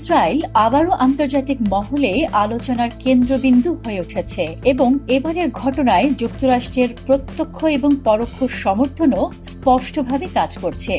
Israel আবারও আন্তর্জাতিক মহলে আলোচনার কেন্দ্রবিন্দু হয়ে উঠেছে এবং এবারের ঘটনায় যুক্তরাষ্ট্রের প্রত্যক্ষ এবং পরোক্ষ সমর্থনও স্পষ্টভাবে কাজ করছে।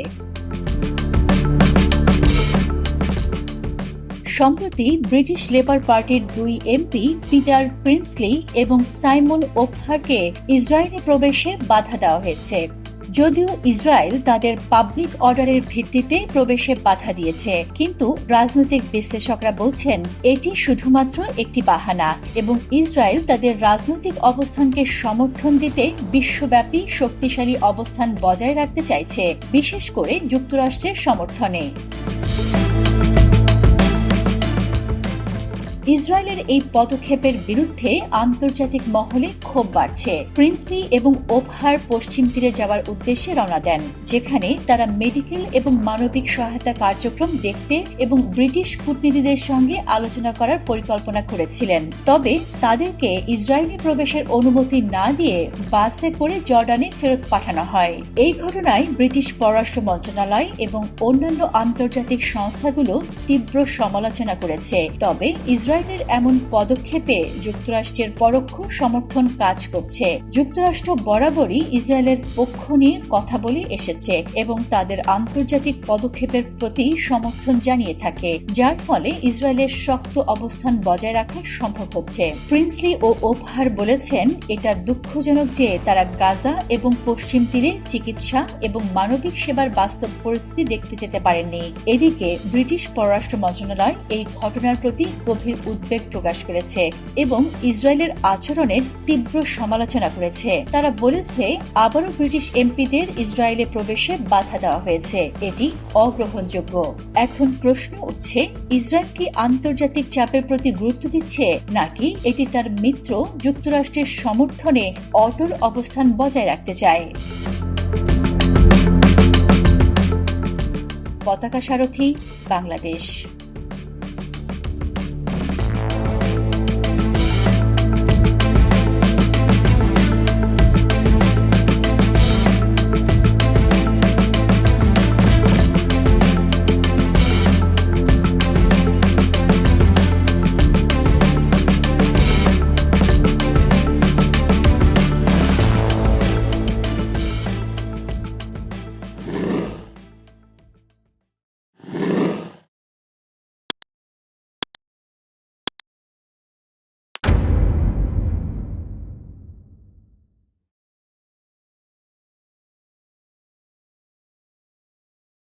সম্প্রতি ব্রিটিশ লেবার পার্টির দুই এমপি পিটার প্রিন্সলি এবং সাইমন ওফহারকে ইসরায়েলে প্রবেশে বাধা দেওয়া হয়েছে। যদিও ইসরায়েল তাদের পাবলিক অর্ডারের ভিত্তিতে প্রবেশে বাধা দিয়েছে, কিন্তু রাজনৈতিক বিশ্লেষকরা বলছেন এটি শুধুমাত্র একটি বাহানা এবং ইসরায়েল তাদের রাজনৈতিক অবস্থানকে সমর্থন দিতে বিশ্বব্যাপী শক্তিশালী অবস্থান বজায় রাখতে চাইছে, বিশেষ করে যুক্তরাষ্ট্রের সমর্থনে। ইসরায়েলের এই পদক্ষেপের বিরুদ্ধে আন্তর্জাতিক মহলে ক্ষোভ বাড়ছে। প্রিন্সলি এবং ওবহার পশ্চিম তীরে যাওয়ার উদ্দেশ্যে রওনা দেন, যেখানে তারা মেডিকেল এবং মানবিক সহায়তা কার্যক্রম দেখতে এবং ব্রিটিশ কূটনীতিদের সঙ্গে আলোচনা করার পরিকল্পনা করেছিলেন। তবে তাদেরকে ইসরায়েলি প্রবেশের অনুমতি না দিয়ে বাসে করে জর্ডানে ফেরত পাঠানো হয়। এই ঘটনায় ব্রিটিশ পররাষ্ট্র মন্ত্রণালয় এবং অন্যান্য আন্তর্জাতিক সংস্থাগুলো তীব্র সমালোচনা করেছে। তবে ইসরায়েল ইসরায়েলের এমন পদক্ষেপে যুক্তরাষ্ট্রের পরোক্ষ সমর্থন কাজ করছে। যুক্তরাষ্ট্র বরাবরই ইসরায়েলের পক্ষ নিয়ে কথা বলে এসেছে এবং তাদের আন্তর্জাতিক পদক্ষেপের প্রতি সমর্থন জানিয়ে থাকে, যার ফলে ইসরায়েলের শক্ত অবস্থান বজায় রাখা সম্ভব হচ্ছে। প্রিন্সলি ও ওভার বলেছেন, এটা দুঃখজনক যে তারা গাজা এবং পশ্চিম তীরে চিকিৎসা এবং মানবিক সেবার বাস্তব পরিস্থিতি দেখতে যেতে পারেননি। এদিকে ব্রিটিশ পররাষ্ট্র মন্ত্রণালয় এই ঘটনার প্রতি গভীর উদ্বেগ প্রকাশ করেছে এবং ইসরায়েলের আচরণের তীব্র সমালোচনা করেছে। তারা বলেছে, আবারও ব্রিটিশ এমপিদের ইসরায়েলে প্রবেশে বাধা দেওয়া হয়েছে। এটি অগ্রহণযোগ্য। এখন প্রশ্ন উঠছে, ইসরায়েল কি আন্তর্জাতিক চাপের প্রতি গুরুত্ব দিচ্ছে, নাকি এটি তার মিত্র যুক্তরাষ্ট্রের সমর্থনে অটল অবস্থান বজায় রাখতে চায়? পতাকা সারথী, বাংলাদেশ।